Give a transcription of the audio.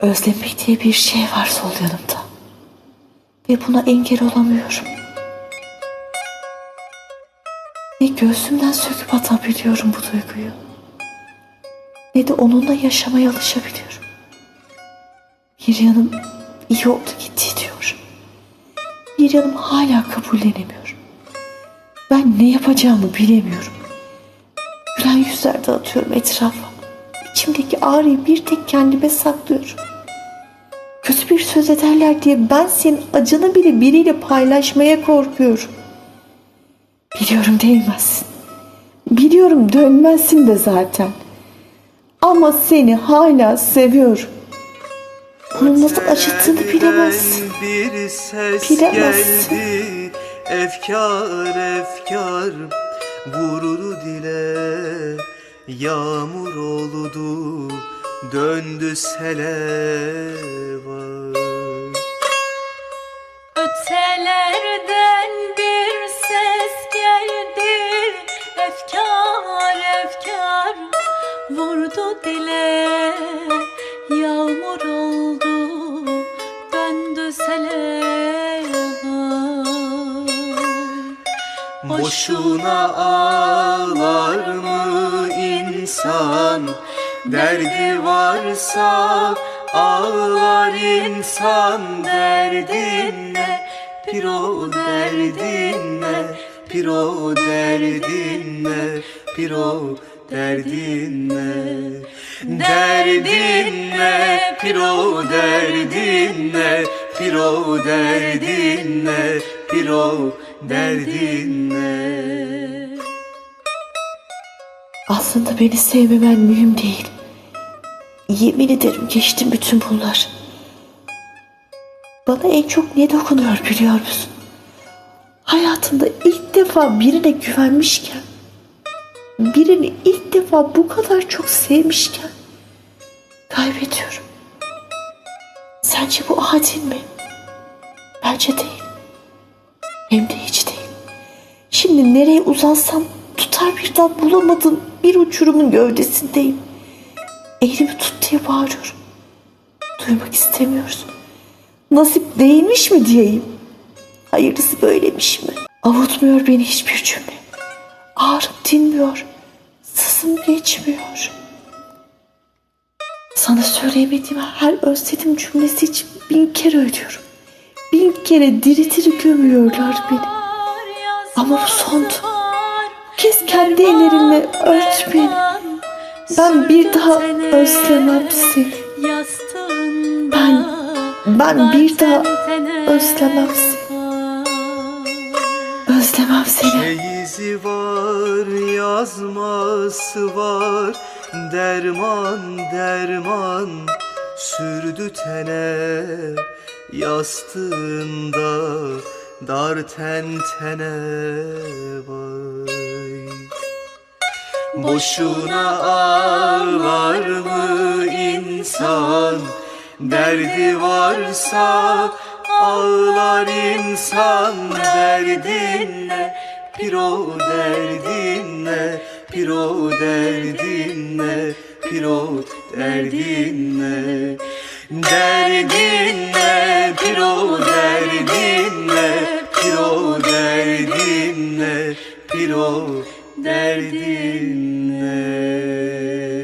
Özlemek diye bir şey var sol yanımda. Ve buna engel olamıyorum. Ne göğsümden söküp atabiliyorum bu duyguyu. Ne de onunla yaşamaya alışabiliyorum. Bir yanım iyi oldu gitti diyor. Bir yanım hala kabullenemiyor. Ben ne yapacağımı bilemiyorum. Gülen yüzler dağıtıyorum etrafa. İçimdeki ağrıyı bir tek kendime saklıyorum. Kötü bir söz ederler diye ben senin acını bile biriyle paylaşmaya korkuyorum. Biliyorum değmezsin. Biliyorum dönmezsin de zaten. Ama seni hala seviyorum. Bunun nasıl acıttığını bilemezsin. Bir ses Bilemezsin. geldi Efkar efkar Vurdu dile Yağmur oldu Döndü sele var Ötelerden bir ses geldi Efkar efkar vurdu dile. Yağmur oldu döndü sele Boşuna ağlar mı insan Derdi varsa ağlar insan. Derdin ne piro derdin ne Piro derdin ne Piro derdin ne Derdin ne Piro derdin ne Piro derdin ne Piro derdin ne Aslında beni sevmemen mühim değil. Yemin ederim geçtim bütün bunlar. Bana en çok ne dokunuyor biliyor musun? Hayatımda ilk defa birine güvenmişken, birini ilk defa bu kadar çok sevmişken kaybediyorum. Sence bu adil mi? Bence değil. Hem de hiç değil. Şimdi nereye uzansam tutar bir dal bulamadım bir uçurumun gövdesindeyim. Elimi tut diye bağırıyorum. Duymak istemiyorsun. Nasip değilmiş mi diyeyim? Hayırlısı böylemiş mi? Avutmuyor beni hiçbir cümle. Ağrım dinmiyor. Sızım geçmiyor. Sana söyleyemediğim her özledim cümlesi için bin kere ödüyorum. Bin kere diri diri gömüyorlar beni. Ama bu sondu. Kez kendi ellerinle ört beni. Ben bir daha özlemem seni. Ben, ben bir daha özlemem seni. Özlemem seni. Çeyizi var, yazması var Derman derman sürdü tene Yastığında dar tentene vay Boşuna ağlar mı insan? Derdi varsa ağlar insan. Derdin ne piro derdin ne Piro derdin ne Piro derdin ne Derdin ne Piro derdin ne Piro derdin ne?